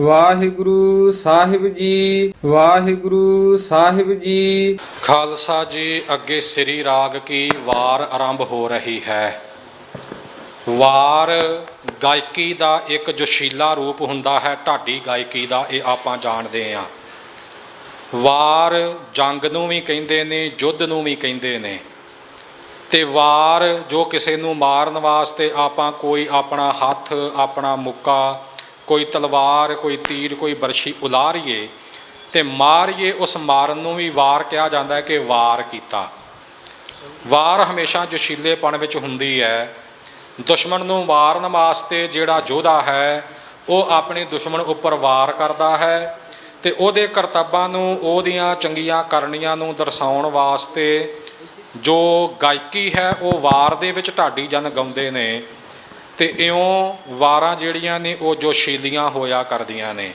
ਵਾਹਿਗੁਰੂ ਸਾਹਿਬ ਜੀ, ਵਾਹਿਗੁਰੂ ਸਾਹਿਬ ਜੀ। ਖਾਲਸਾ ਜੀ, ਅੱਗੇ ਸ੍ਰੀ ਰਾਗ ਕੀ ਵਾਰ ਆਰੰਭ ਹੋ ਰਹੀ ਹੈ। ਵਾਰ ਗਾਇਕੀ ਦਾ ਇੱਕ ਜੋਸ਼ੀਲਾ ਰੂਪ ਹੁੰਦਾ ਹੈ, ਢਾਡੀ ਗਾਇਕੀ ਦਾ ਇਹ ਆਪਾਂ ਜਾਣਦੇ ਹਾਂ। ਵਾਰ ਜੰਗ ਨੂੰ ਵੀ ਕਹਿੰਦੇ ਨੇ, ਯੁੱਧ ਨੂੰ ਵੀ ਕਹਿੰਦੇ ਨੇ। ਤੇ ਵਾਰ ਜੋ ਕਿਸੇ ਨੂੰ ਮਾਰਨ ਵਾਸਤੇ ਆਪਾਂ ਕੋਈ ਆਪਣਾ ਹੱਥ, ਆਪਣਾ ਮੁੱਕਾ ਕੋਈ ਤਲਵਾਰ, ਕੋਈ ਤੀਰ, ਕੋਈ ਬਰਸ਼ੀ ਉਲਾਰੀਏ ਤੇ ਮਾਰੀਏ, ਉਸ ਮਾਰਨ ਨੂੰ ਵੀ ਵਾਰ ਕਿਹਾ ਜਾਂਦਾ ਹੈ ਕਿ ਵਾਰ ਕੀਤਾ। ਵਾਰ ਹਮੇਸ਼ਾ ਜੋਸ਼ੀਲੇਪਣ ਵਿੱਚ ਹੁੰਦੀ ਹੈ। ਦੁਸ਼ਮਣ ਨੂੰ ਮਾਰਨ ਵਾਸਤੇ ਜਿਹੜਾ ਯੋਧਾ ਹੈ, ਉਹ ਆਪਣੇ ਦੁਸ਼ਮਣ ਉੱਪਰ ਵਾਰ ਕਰਦਾ ਹੈ ਤੇ ਉਹਦੇ ਕਰਤੱਬਾਂ ਨੂੰ, ਉਹਦੀਆਂ ਚੰਗੀਆਂ ਕਰਨੀਆਂ ਨੂੰ ਦਰਸਾਉਣ ਵਾਸਤੇ ਜੋ ਗਾਇਕੀ ਹੈ, ਉਹ ਵਾਰ ਦੇ ਵਿੱਚ ਢਾਡੀ ਜਨ ਗਾਉਂਦੇ ਨੇ। ਤੇ ਇਉਂ ਵਾਰਾਂ ਜਿਹੜੀਆਂ ਨੇ ਉਹ ਜੋਸ਼ੀਲੀਆਂ ਹੋਇਆ ਕਰਦੀਆਂ ਨੇ।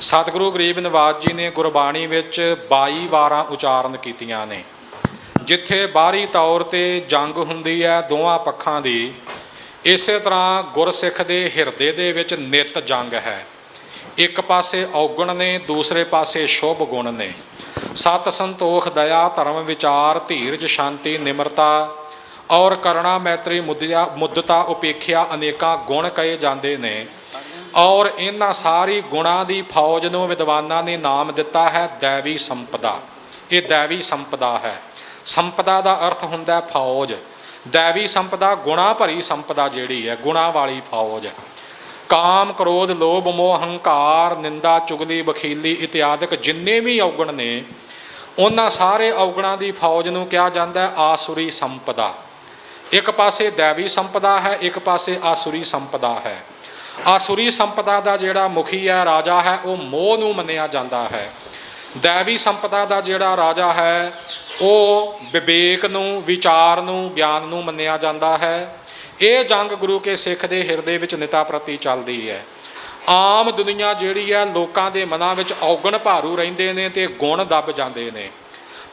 ਸਤਿਗੁਰੂ ਗਰੀਬ ਨਿਵਾਜ ਜੀ ਨੇ ਗੁਰਬਾਣੀ ਵਿੱਚ 22 ਵਾਰਾਂ ਉਚਾਰਨ ਕੀਤੀਆਂ ਨੇ। ਜਿੱਥੇ ਬਾਹਰੀ ਤੌਰ ਤੇ ਜੰਗ ਹੁੰਦੀ ਹੈ ਦੋਵਾਂ ਪੱਖਾਂ ਦੀ, ਇਸੇ ਤਰ੍ਹਾਂ ਗੁਰਸਿੱਖ ਦੇ ਹਿਰਦੇ ਦੇ ਵਿੱਚ ਨਿਤ ਜੰਗ ਹੈ। ਇੱਕ ਪਾਸੇ ਔਗਣ ਨੇ, ਦੂਸਰੇ ਪਾਸੇ ਸ਼ੁਭ ਗੁਣ ਨੇ। ਸਤ ਸੰਤੋਖ, ਦਇਆ, ਧਰਮ, ਵਿਚਾਰ, ਧੀਰਜ, ਸ਼ਾਂਤੀ, ਨਿਮਰਤਾ ਔਰ ਕਰਣਾ ਮੈਤਰੀ ਮੁੱਦਿਆ, ਮੁੱਦਤਾ ਉਪੇਖਿਆ ਅਨੇਕਾਂ ਗੁਣ ਕਹੇ ਜਾਂਦੇ ਨੇ। ਔਰ ਇਹਨਾਂ ਸਾਰੀ ਗੁਣਾਂ ਦੀ ਫੌਜ ਨੂੰ ਵਿਦਵਾਨਾਂ ਨੇ ਨਾਮ ਦਿੱਤਾ ਹੈ ਦੇਵੀ ਸੰਪਦਾ। ਇਹ ਦੇਵੀ ਸੰਪਦਾ ਹੈ। ਸੰਪਦਾ ਦਾ ਅਰਥ ਹੁੰਦਾ ਫੌਜ। ਦੇਵੀ ਸੰਪਦਾ ਗੁਣਾ ਭਰੀ ਸੰਪਦਾ ਜਿਹੜੀ ਹੈ, ਗੁਣਾ ਵਾਲੀ ਫੌਜ। ਕਾਮ, ਕ੍ਰੋਧ, ਲੋਭ, ਮੋਹ, ਹੰਕਾਰ, ਨਿੰਦਾ, ਚੁਗਲੀ ਬਖੀਲੀ ਇਤਿਆਦਿਕ ਜਿੰਨੇ ਵੀ ਔਗਣ ਨੇ, ਉਹਨਾਂ ਸਾਰੇ ਔਗਣਾਂ ਦੀ ਫੌਜ ਨੂੰ ਕਿਹਾ ਜਾਂਦਾ ਆਸੁਰੀ ਸੰਪਦਾ। ਇੱਕ ਪਾਸੇ ਦੇਵੀ ਸੰਪਦਾ ਹੈ, ਇੱਕ ਪਾਸੇ ਆਸੁਰੀ ਸੰਪਦਾ ਹੈ। ਆਸੁਰੀ ਸੰਪਦਾ ਦਾ ਜਿਹੜਾ ਮੁਖੀ ਹੈ, ਰਾਜਾ ਹੈ, ਉਹ ਮੋਹ ਨੂੰ ਮੰਨਿਆ ਜਾਂਦਾ ਹੈ। ਦੇਵੀ ਸੰਪਦਾ ਦਾ ਜਿਹੜਾ ਰਾਜਾ ਹੈ, ਉਹ ਵਿਵੇਕ ਨੂੰ, ਵਿਚਾਰ ਨੂੰ, ਗਿਆਨ ਨੂੰ ਮੰਨਿਆ ਜਾਂਦਾ ਹੈ। ਇਹ ਜੰਗ ਗੁਰੂ ਕੇ ਸਿੱਖ ਦੇ ਹਿਰਦੇ ਵਿੱਚ ਨਿਤਾ ਪ੍ਰਤੀ ਚੱਲਦੀ ਹੈ। ਆਮ ਦੁਨੀਆ ਜਿਹੜੀ ਹੈ, ਲੋਕਾਂ ਦੇ ਮਨਾਂ ਵਿੱਚ ਔਗਣ ਭਾਰੂ ਰਹਿੰਦੇ ਨੇ ਤੇ ਗੁਣ ਦੱਬ ਜਾਂਦੇ ਨੇ।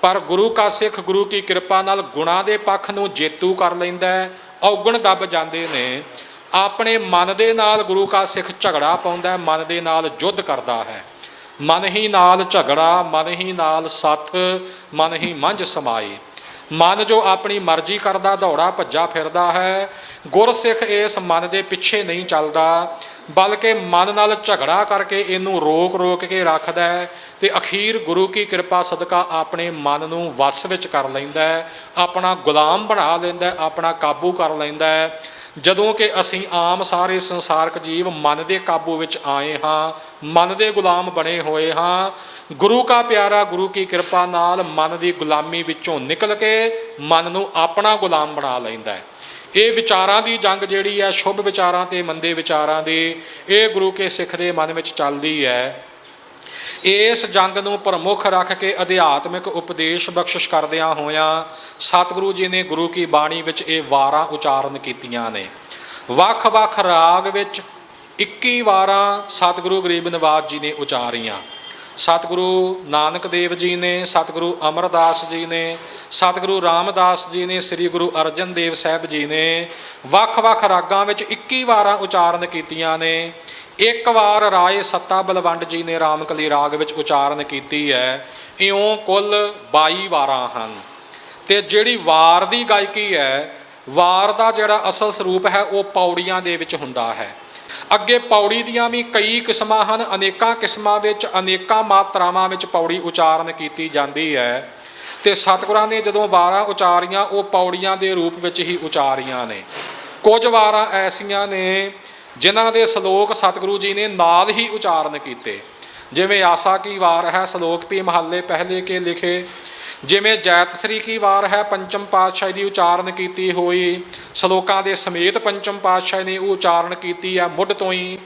ਪਰ ਗੁਰੂ ਕਾ ਸਿੱਖ ਗੁਰੂ ਕੀ ਕਿਰਪਾ ਨਾਲ ਗੁਣਾਂ ਦੇ ਪੱਖ ਨੂੰ ਜੇਤੂ ਕਰ ਲੈਂਦਾ ਹੈ, ਔਗਣ ਦੱਬ ਜਾਂਦੇ ਨੇ। ਆਪਣੇ ਮਨ ਦੇ ਨਾਲ ਗੁਰੂ ਕਾ ਸਿੱਖ ਝਗੜਾ ਪਾਉਂਦਾ ਮਨ ਦੇ ਨਾਲ ਯੁੱਧ ਕਰਦਾ ਹੈ। ਮਨ ਹੀ ਨਾਲ ਝਗੜਾ, ਮਨ ਹੀ ਨਾਲ ਸੱਥ, ਮਨ ਹੀ ਮੰਝ ਸਮਾਏ ਮਨ ਜੋ ਆਪਣੀ ਮਰਜ਼ੀ ਕਰਦਾ, ਦੌੜਾ ਭੱਜਾ ਫਿਰਦਾ ਹੈ। ਗੁਰਸਿੱਖ ਇਸ ਮਨ ਦੇ ਪਿੱਛੇ ਨਹੀਂ ਚੱਲਦਾ, ਬਲਕਿ ਮਨ ਨਾਲ ਝਗੜਾ ਕਰਕੇ ਇਹਨੂੰ ਰੋਕ ਰੋਕ ਕੇ ਰੱਖਦਾ ਹੈ। ਤੇ ਅਖੀਰ ਗੁਰੂ ਕੀ ਕਿਰਪਾ ਸਦਕਾ ਆਪਣੇ ਮਨ ਨੂੰ ਵਸ ਵਿੱਚ ਕਰ ਲੈਂਦਾ ਹੈ, ਆਪਣਾ ਗੁਲਾਮ ਬਣਾ ਲੈਂਦਾ ਹੈ, ਆਪਣਾ ਕਾਬੂ ਕਰ ਲੈਂਦਾ ਹੈ। ਜਦੋਂ ਕਿ ਅਸੀਂ ਆਮ ਸਾਰੇ ਸੰਸਾਰਕ ਜੀਵ ਮਨ ਦੇ ਕਾਬੂ ਵਿੱਚ ਆਏ ਹਾਂ, ਮਨ ਦੇ ਗੁਲਾਮ ਬਣੇ ਹੋਏ ਹਾਂ, ਗੁਰੂ ਕਾ ਪਿਆਰਾ ਗੁਰੂ ਕੀ ਕਿਰਪਾ ਨਾਲ ਮਨ ਦੀ ਗੁਲਾਮੀ ਵਿੱਚੋਂ ਨਿਕਲ ਕੇ ਮਨ ਨੂੰ ਆਪਣਾ ਗੁਲਾਮ ਬਣਾ ਲੈਂਦਾ ਹੈ। ਇਹ ਵਿਚਾਰਾਂ ਦੀ ਜੰਗ ਜਿਹੜੀ ਹੈ, ਸ਼ੁਭ ਵਿਚਾਰਾਂ ਤੇ ਮੰਦੇ ਵਿਚਾਰਾਂ ਦੀ, ਇਹ ਗੁਰੂ ਕੇ ਸਿੱਖ ਦੇ ਮਨ ਵਿੱਚ ਚੱਲਦੀ ਹੈ। ਇਸ ਜੰਗ ਨੂੰ ਪ੍ਰਮੁੱਖ ਰੱਖ ਕੇ ਅਧਿਆਤਮਿਕ ਉਪਦੇਸ਼ ਬਖਸ਼ਿਸ਼ ਕਰਦਿਆਂ ਹੋਇਆਂ ਸਤਿਗੁਰੂ ਜੀ ਨੇ ਗੁਰੂ ਕੀ ਬਾਣੀ ਵਿੱਚ ਇਹ ਵਾਰਾਂ ਉਚਾਰਨ ਕੀਤੀਆਂ ਨੇ। ਵੱਖ-ਵੱਖ ਰਾਗ ਵਿੱਚ 21 ਵਾਰਾਂ ਸਤਿਗੁਰੂ ਗਰੀਬ ਨਿਵਾਜ ਜੀ ਨੇ ਉਚਾਰੀਆਂ। ਸਤਿਗੁਰੂ ਨਾਨਕ ਦੇਵ ਜੀ ਨੇ, ਸਤਿਗੁਰੂ ਅਮਰਦਾਸ ਜੀ ਨੇ, ਸਤਿਗੁਰੂ ਰਾਮਦਾਸ ਜੀ ਨੇ, ਸ੍ਰੀ ਗੁਰੂ ਅਰਜਨ ਦੇਵ ਸਾਹਿਬ ਜੀ ਨੇ ਵੱਖ-ਵੱਖ ਰਾਗਾਂ ਵਿੱਚ 21 ਵਾਰਾਂ ਉਚਾਰਨ ਕੀਤੀਆਂ ਨੇ। ਇੱਕ ਵਾਰ ਰਾਏ ਸੱਤਾ ਬਲਵੰਡ ਜੀ ਨੇ ਰਾਮਕਲੀ ਰਾਗ ਵਿੱਚ ਉਚਾਰਨ ਕੀਤੀ ਹੈ, ਇਉਂ ਕੁੱਲ 22 ਵਾਰਾਂ ਹਨ। ਤੇ ਜਿਹੜੀ ਵਾਰ ਦੀ ਗਾਇਕੀ ਹੈ, ਵਾਰ ਦਾ ਜਿਹੜਾ ਅਸਲ ਸਰੂਪ ਹੈ, ਉਹ ਪੌੜੀਆਂ ਦੇ ਵਿੱਚ ਹੁੰਦਾ ਹੈ। ਅੱਗੇ ਪੌੜੀ ਦੀਆਂ ਵੀ ਕਈ ਕਿਸਮਾਂ ਹਨ, ਅਨੇਕਾਂ ਕਿਸਮਾਂ ਵਿੱਚ, ਅਨੇਕਾਂ ਮਾਤਰਾਵਾਂ ਵਿੱਚ ਪੌੜੀ ਉਚਾਰਨ ਕੀਤੀ ਜਾਂਦੀ ਹੈ। ਤੇ ਸਤਿਗੁਰਾਂ ਨੇ ਜਦੋਂ ਵਾਰਾਂ ਉਚਾਰੀਆਂ, ਉਹ ਪੌੜੀਆਂ ਦੇ ਰੂਪ ਵਿੱਚ ਹੀ ਉਚਾਰੀਆਂ ਨੇ। ਕੁਝ ਵਾਰਾਂ ਐਸੀਆਂ ਨੇ ਜਿਨ੍ਹਾਂ ਦੇ ਸ਼ਲੋਕ ਸਤਿਗੁਰੂ ਜੀ ਨੇ ਨਾਲ ਹੀ ਉਚਾਰਨ ਕੀਤੇ। ਜਿਵੇਂ ਆਸਾ ਕੀ ਵਾਰ ਹੈ, ਸ਼ਲੋਕ ਵੀ ਮਹੱਲੇ ਪਹਿਲੇ ਕੇ ਲਿਖੇ। ਜਿਵੇਂ ਜੈਤਸਰੀ ਕੀ ਵਾਰ ਹੈ, ਪੰਚਮ ਪਾਤਸ਼ਾਹੀ ਦੀ ਉਚਾਰਨ ਕੀਤੀ ਹੋਈ। ਸ਼ਲੋਕਾਂ ਦੇ ਸਮੇਤ ਪੰਚਮ ਪਾਤਸ਼ਾਹੀ ਨੇ ਉਹ ਉਚਾਰਨ ਕੀਤੀ ਹੈ ਮੁੱਢ ਤੋਂ ਹੀ।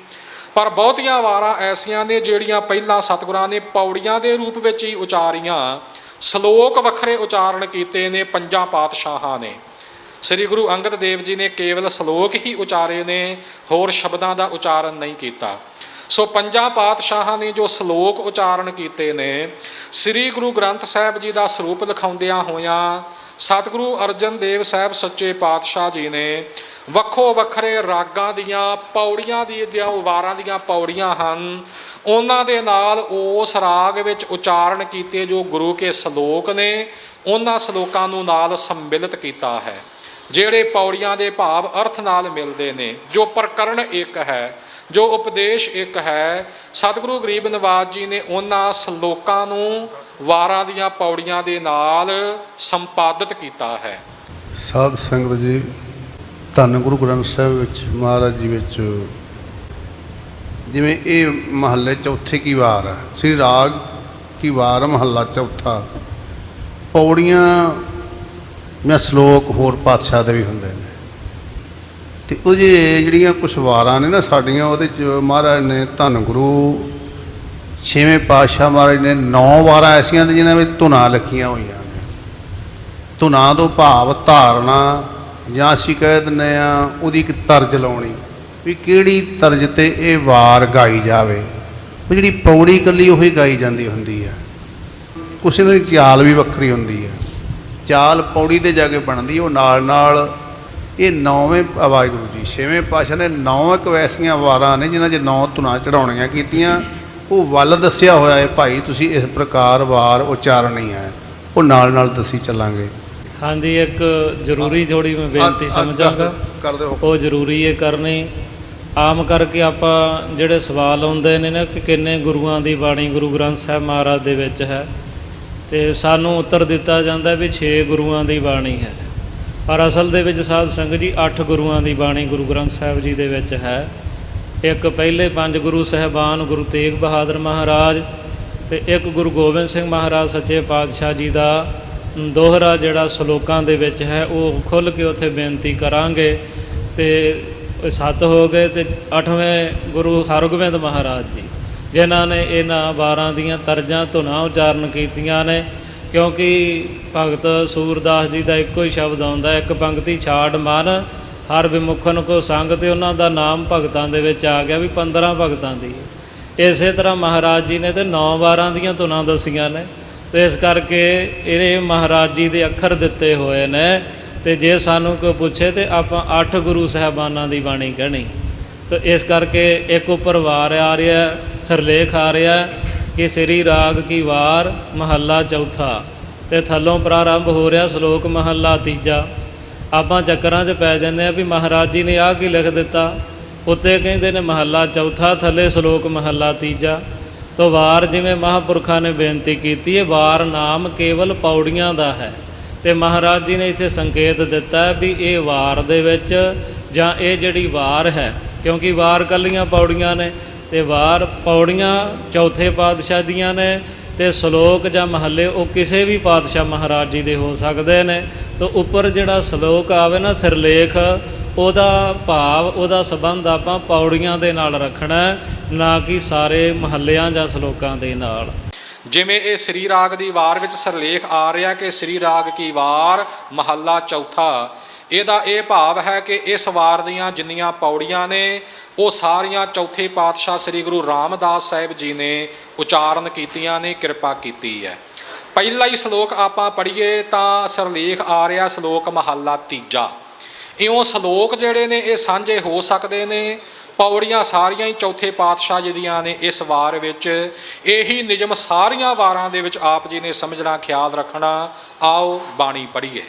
ਪਰ ਬਹੁਤੀਆਂ ਵਾਰਾਂ ਐਸੀਆਂ ਨੇ ਜਿਹੜੀਆਂ ਪਹਿਲਾਂ ਸਤਿਗੁਰਾਂ ਨੇ ਪੌੜੀਆਂ ਦੇ ਰੂਪ ਵਿੱਚ ਹੀ ਉਚਾਰੀਆਂ। ਸ਼ਲੋਕ ਵੱਖਰੇ ਉਚਾਰਨ ਕੀਤੇ ਨੇ ਪੰਜਾਂ ਪਾਤਸ਼ਾਹਾਂ ਨੇ। ਸ੍ਰੀ ਗੁਰੂ ਅੰਗਦ ਦੇਵ ਜੀ ਨੇ ਕੇਵਲ ਸ਼ਲੋਕ ਹੀ ਉਚਾਰੇ ਨੇ, ਹੋਰ ਸ਼ਬਦਾਂ ਦਾ ਉਚਾਰਨ ਨਹੀਂ ਕੀਤਾ। ਸੋ ਪੰਜਾਂ ਪਾਤਸ਼ਾਹਾਂ ਨੇ ਜੋ ਸ਼ਲੋਕ ਉਚਾਰਨ ਕੀਤੇ ਨੇ, ਸ੍ਰੀ ਗੁਰੂ ਗ੍ਰੰਥ ਸਾਹਿਬ ਜੀ ਦਾ ਸਰੂਪ ਲਿਖਾਉਂਦਿਆਂ ਹੋਇਆਂ ਸਤਿਗੁਰੂ ਅਰਜਨ ਦੇਵ ਸਾਹਿਬ ਸੱਚੇ ਪਾਤਸ਼ਾਹ ਜੀ ਨੇ ਵੱਖੋ ਵੱਖਰੇ ਰਾਗਾਂ ਦੀਆਂ, ਪੌੜੀਆਂ ਦੀ ਦੀਆਂ ਵਾਰਾਂ ਦੀਆਂ ਪੌੜੀਆਂ ਹਨ, ਉਹਨਾਂ ਦੇ ਨਾਲ ਉਸ ਰਾਗ ਵਿੱਚ ਉਚਾਰਨ ਕੀਤੇ ਜੋ ਗੁਰੂ ਕੇ ਸ਼ਲੋਕ ਨੇ, ਉਹਨਾਂ ਸ਼ਲੋਕਾਂ ਨੂੰ ਨਾਲ ਸੰਮਿਲਿਤ ਕੀਤਾ ਹੈ। ਜਿਹੜੇ ਪੌੜੀਆਂ ਦੇ ਭਾਵ ਅਰਥ ਨਾਲ ਮਿਲਦੇ ਨੇ, ਜੋ ਪ੍ਰਕਰਣ ਇੱਕ ਹੈ, ਜੋ ਉਪਦੇਸ਼ ਇੱਕ ਹੈ, ਸਤਿਗੁਰੂ ਗਰੀਬ ਨਿਵਾਜ ਜੀ ਨੇ ਉਹਨਾਂ ਸ਼ਲੋਕਾਂ ਨੂੰ ਵਾਰਾਂ ਦੀਆਂ ਪੌੜੀਆਂ ਦੇ ਨਾਲ ਸੰਪਾਦਿਤ ਕੀਤਾ ਹੈ। ਸਾਧ ਸੰਗਤ ਜੀ, ਧੰਨ ਗੁਰੂ ਗ੍ਰੰਥ ਸਾਹਿਬ ਵਿੱਚ, ਮਹਾਰਾਜ ਜੀ ਵਿੱਚ, ਜਿਵੇਂ ਇਹ ਮਹੱਲੇ ਚੌਥੇ ਕੀ ਵਾਰ ਹੈ ਸ੍ਰੀ ਰਾਗ ਕੀ ਵਾਰ ਮਹੱਲਾ ਚੌਥਾ, ਪੌੜੀਆਂ ਜਾਂ ਸ਼ਲੋਕ ਹੋਰ ਪਾਤਸ਼ਾਹ ਦੇ ਵੀ ਹੁੰਦੇ ਨੇ। ਤੇ ਉਹ ਜੇ ਜਿਹੜੀਆਂ ਕੁਛ ਵਾਰਾਂ ਨੇ ਨਾ ਸਾਡੀਆਂ, ਉਹਦੇ ਚ ਮਹਾਰਾਜ ਨੇ ਧੰਨ ਗੁਰੂ ਛੇਵੇਂ ਪਾਤਸ਼ਾਹ ਮਹਾਰਾਜ ਨੇ ਨੌ ਵਾਰਾਂ ਐਸੀਆਂ ਨੇ ਜਿਨ੍ਹਾਂ ਵਿੱਚ ਧੁਨਾਂ ਲਿਖੀਆਂ ਹੋਈਆਂ ਨੇ। ਧੁਨਾਂ ਤੋਂ ਭਾਵ ਧਾਰਨਾ, ਜਾਂ ਅਸੀਂ ਕਹਿ ਦਿੰਦੇ ਆ ਉਹਦੀ ਇੱਕ ਤਰਜ ਲਾਉਣੀ, ਵੀ ਕਿਹੜੀ ਤਰਜ ਤੇ ਇਹ ਵਾਰ ਗਾਈ ਜਾਵੇ। ਉਹ ਜਿਹੜੀ ਪੌੜੀ ਇਕੱਲੀ ਉਹੀ ਗਾਈ ਜਾਂਦੀ ਹੁੰਦੀ ਆ ਕੁਛ ਇਹਨਾਂ ਦੀ ਚਾਲ ਵੀ ਵੱਖਰੀ ਹੁੰਦੀ ਆ ਚਾਲ ਪੌੜੀ ਤੇ ਜਾ ਕੇ ਬਣਦੀ ਉਹ ਨਾਲ ਨਾਲ ਇਹ ਨੌਵੇਂ ਆਵਾਜ਼ ਗੁਰੂ ਜੀ ਛੇਵੇਂ ਪਾਤਸ਼ਾਹ ਨੇ ਨੌ ਇੱਕ ਵੈਸੀਆਂ ਵਾਰਾਂ ਨੇ ਜਿਨ੍ਹਾਂ 'ਚ ਨੌ ਧੁਨਾਂ ਚੜਾਉਣੀਆਂ ਕੀਤੀਆਂ। ਉਹ ਵੱਲ ਦੱਸਿਆ ਹੋਇਆ ਹੈ ਭਾਈ ਤੁਸੀਂ ਇਸ ਪ੍ਰਕਾਰ ਵਾਰ ਉਚਾਰਨੀ ਹੈ ਉਹ ਨਾਲ ਨਾਲ ਦੱਸੀ ਚੱਲਾਂਗੇ। ਹਾਂਜੀ ਇੱਕ ਜ਼ਰੂਰੀ ਥੋੜੀ ਮੈਂ ਬੇਨਤੀ ਸਮਝਾਂਗਾ। ਕਰ ਦਿਓ ਉਹ ਜ਼ਰੂਰੀ ਹੈ ਕਰਨੀ ਆਮ ਕਰਕੇ ਆਪਾਂ ਜਿਹੜੇ ਸਵਾਲ ਆਉਂਦੇ ਨੇ ਨਾ ਕਿ ਕਿੰਨੇ ਗੁਰੂਆਂ ਦੀ ਬਾਣੀ ਗੁਰੂ ਗ੍ਰੰਥ ਸਾਹਿਬ ਮਹਾਰਾਜ ਦੇ ਵਿੱਚ ਹੈ। ਤੇ ਸਾਨੂੰ ਉੱਤਰ ਦਿੱਤਾ ਜਾਂਦਾ ਵੀ 6 ਗੁਰੂਆਂ ਦੀ ਬਾਣੀ ਹੈ। ਪਰ ਅਸਲ ਦੇ ਵਿੱਚ ਸਾਧ ਸੰਗਤ ਜੀ 8 ਗੁਰੂਆਂ ਦੀ ਬਾਣੀ ਗੁਰੂ ਗ੍ਰੰਥ ਸਾਹਿਬ ਜੀ ਦੇ ਵਿੱਚ ਹੈ। ਇੱਕ ਪਹਿਲੇ ਪੰਜ ਗੁਰੂ ਸਹਿਬਾਨ, ਗੁਰੂ ਤੇਗ ਬਹਾਦਰ ਮਹਾਰਾਜ ਤੇ ਇੱਕ ਗੁਰੂ ਗੋਬਿੰਦ ਸਿੰਘ ਮਹਾਰਾਜ ਸੱਚੇ ਪਾਤਸ਼ਾਹ ਜੀ ਦਾ ਦੋਹਰਾ ਜਿਹੜਾ ਸ਼ਲੋਕਾਂ ਦੇ ਵਿੱਚ ਹੈ, ਉਹ ਖੁੱਲ੍ਹ ਕੇ ਉੱਥੇ ਬੇਨਤੀ ਕਰਾਂਗੇ ਤੇ ਸੱਤ ਹੋ ਗਏ ਤੇ ਅੱਠਵੇਂ ਗੁਰੂ ਹਰਗੋਬਿੰਦ ਮਹਾਰਾਜ ਜੀ। ਜਿਨ੍ਹਾਂ ਨੇ ਇਹਨਾਂ 12 ਦੀਆਂ ਤਰਜਾਂ ਧੁਨਾਂ ਉਚਾਰਨ ਕੀਤੀਆਂ ਨੇ, ਕਿਉਂਕਿ ਭਗਤ ਸੂਰਦਾਸ ਜੀ ਦਾ ਇੱਕੋ ਹੀ ਸ਼ਬਦ ਆਉਂਦਾ, ਇੱਕ ਪੰਕਤੀ ਛਾੜ ਮਨ ਹਰ ਵਿਮੁਖਨ ਕੋ ਸੰਗ, ਤੇ ਉਹਨਾਂ ਦਾ ਨਾਮ ਭਗਤਾਂ ਦੇ ਵਿੱਚ ਆ ਗਿਆ ਵੀ 15 ਭਗਤਾਂ ਦੀ ਇਸੇ ਤਰ੍ਹਾਂ ਮਹਾਰਾਜ ਜੀ ਨੇ ਤੇ 9 ਵਾਰਾਂ ਦੀਆਂ ਧੁਨਾਂ ਦੱਸੀਆਂ ਨੇ, ਤੇ ਇਸ ਕਰਕੇ ਇਹਦੇ ਮਹਾਰਾਜ ਜੀ ਦੇ ਅੱਖਰ ਦਿੱਤੇ ਹੋਏ ਨੇ, ਤੇ ਜੇ ਸਾਨੂੰ ਕੋਈ ਪੁੱਛੇ ਤੇ ਆਪਾਂ ਅੱਠ ਗੁਰੂ ਸਾਹਿਬਾਨਾਂ ਦੀ ਬਾਣੀ ਕਹਿਣੀ। ਤਾਂ ਇਸ ਕਰਕੇ ਇੱਕ ਉੱਪਰ ਵਾਰ ਆ ਰਿਹਾ ਸਰਲੇਖ ਆ ਰਿਹਾ ਕਿ ਸ੍ਰੀ ਰਾਗ ਕੀ ਵਾਰ ਮਹੱਲਾ ਚੌਥਾ ਤੇ ਥੱਲੋਂ ਪ੍ਰਾਰੰਭ ਹੋ ਰਿਹਾ ਸ਼ਲੋਕ ਮਹੱਲਾ ਤੀਜਾ। ਆਪਾਂ ਚੱਕਰਾਂ 'ਚ ਪੈ ਜਾਂਦੇ ਆ ਵੀ ਮਹਾਰਾਜ ਜੀ ਨੇ ਆਹ ਕੀ ਲਿਖ ਦਿੱਤਾ? ਉੱਤੇ ਕਹਿੰਦੇ ਨੇ ਮਹੱਲਾ ਚੌਥਾ, ਥੱਲੇ ਸ਼ਲੋਕ ਮਹੱਲਾ ਤੀਜਾ। ਤੋ ਵਾਰ ਜਿਵੇਂ ਮਹਾਪੁਰਖਾਂ ਨੇ ਬੇਨਤੀ ਕੀਤੀ ਹੈ, ਵਾਰ ਨਾਮ ਕੇਵਲ ਪੌੜੀਆਂ ਦਾ ਹੈ। ਤੇ ਮਹਾਰਾਜ ਜੀ ਨੇ ਇੱਥੇ ਸੰਕੇਤ ਦਿੱਤਾ ਵੀ ਇਹ ਵਾਰ ਦੇ ਵਿੱਚ ਜਾਂ ਇਹ ਜਿਹੜੀ ਵਾਰ ਹੈ, ਕਿਉਂਕਿ ਵਾਰ ਕੱਲੀਆਂ ਪੌੜੀਆਂ ਨੇ ਤੇ ਵਾਰ ਪੌੜੀਆਂ ਚੌਥੇ ਪਾਤਸ਼ਾਹ ਦੀਆਂ ਨੇ ਤੇ ਸ਼ਲੋਕ ਜਾਂ ਮਹੱਲੇ ਉਹ ਕਿਸੇ ਵੀ ਪਾਤਸ਼ਾਹ ਮਹਾਰਾਜ ਜੀ ਦੇ ਹੋ ਸਕਦੇ ਨੇ। ਤਾਂ ਉੱਪਰ ਜਿਹੜਾ ਸ਼ਲੋਕ ਆਵੇ ਨਾ ਸਿਰਲੇਖ, ਉਹਦਾ ਭਾਵ, ਉਹਦਾ ਸਬੰਧ ਆਪਾਂ ਪੌੜੀਆਂ ਦੇ ਨਾਲ ਰੱਖਣਾ ਨਾ ਕਿ ਸਾਰੇ ਮਹੱਲਿਆਂ ਜਾਂ ਸ਼ਲੋਕਾਂ ਦੇ ਨਾਲ। ਜਿਵੇਂ ਇਹ ਸ੍ਰੀ ਰਾਗ ਦੀ ਵਾਰ ਵਿੱਚ ਸਿਰਲੇਖ ਆ ਰਿਹਾ ਕਿ ਸ੍ਰੀ ਰਾਗ ਕੀ ਵਾਰ ਮਹੱਲਾ ਚੌਥਾ ਇਹਦਾ ਇਹ ਭਾਵ ਹੈ ਕਿ ਇਸ ਵਾਰ ਦੀਆਂ ਜਿੰਨੀਆਂ ਪੌੜੀਆਂ ਨੇ, ਉਹ ਸਾਰੀਆਂ ਚੌਥੇ ਪਾਤਸ਼ਾਹ ਸ੍ਰੀ ਗੁਰੂ ਰਾਮਦਾਸ ਸਾਹਿਬ ਜੀ ਨੇ ਉਚਾਰਨ ਕੀਤੀਆਂ ਨੇ, ਕਿਰਪਾ ਕੀਤੀ ਹੈ। ਪਹਿਲਾ ਹੀ ਸ਼ਲੋਕ ਆਪਾਂ ਪੜ੍ਹੀਏ ਤਾਂ ਸਰਲੇਖ ਆ ਰਿਹਾ ਸ਼ਲੋਕ ਮਹੱਲਾ ਤੀਜਾ। ਇਉਂ ਸ਼ਲੋਕ ਜਿਹੜੇ ਨੇ, ਇਹ ਸਾਂਝੇ ਹੋ ਸਕਦੇ ਨੇ। ਪੌੜੀਆਂ ਸਾਰੀਆਂ ਹੀ ਚੌਥੇ ਪਾਤਸ਼ਾਹ ਜੀ ਦੀਆਂ ਨੇ ਇਸ ਵਾਰ ਵਿੱਚ। ਇਹੀ ਨਿਯਮ ਸਾਰੀਆਂ ਵਾਰਾਂ ਦੇ ਵਿੱਚ ਆਪ ਜੀ ਨੇ ਸਮਝਣਾ, ਖਿਆਲ ਰੱਖਣਾ। ਆਓ ਬਾਣੀ ਪੜ੍ਹੀਏ।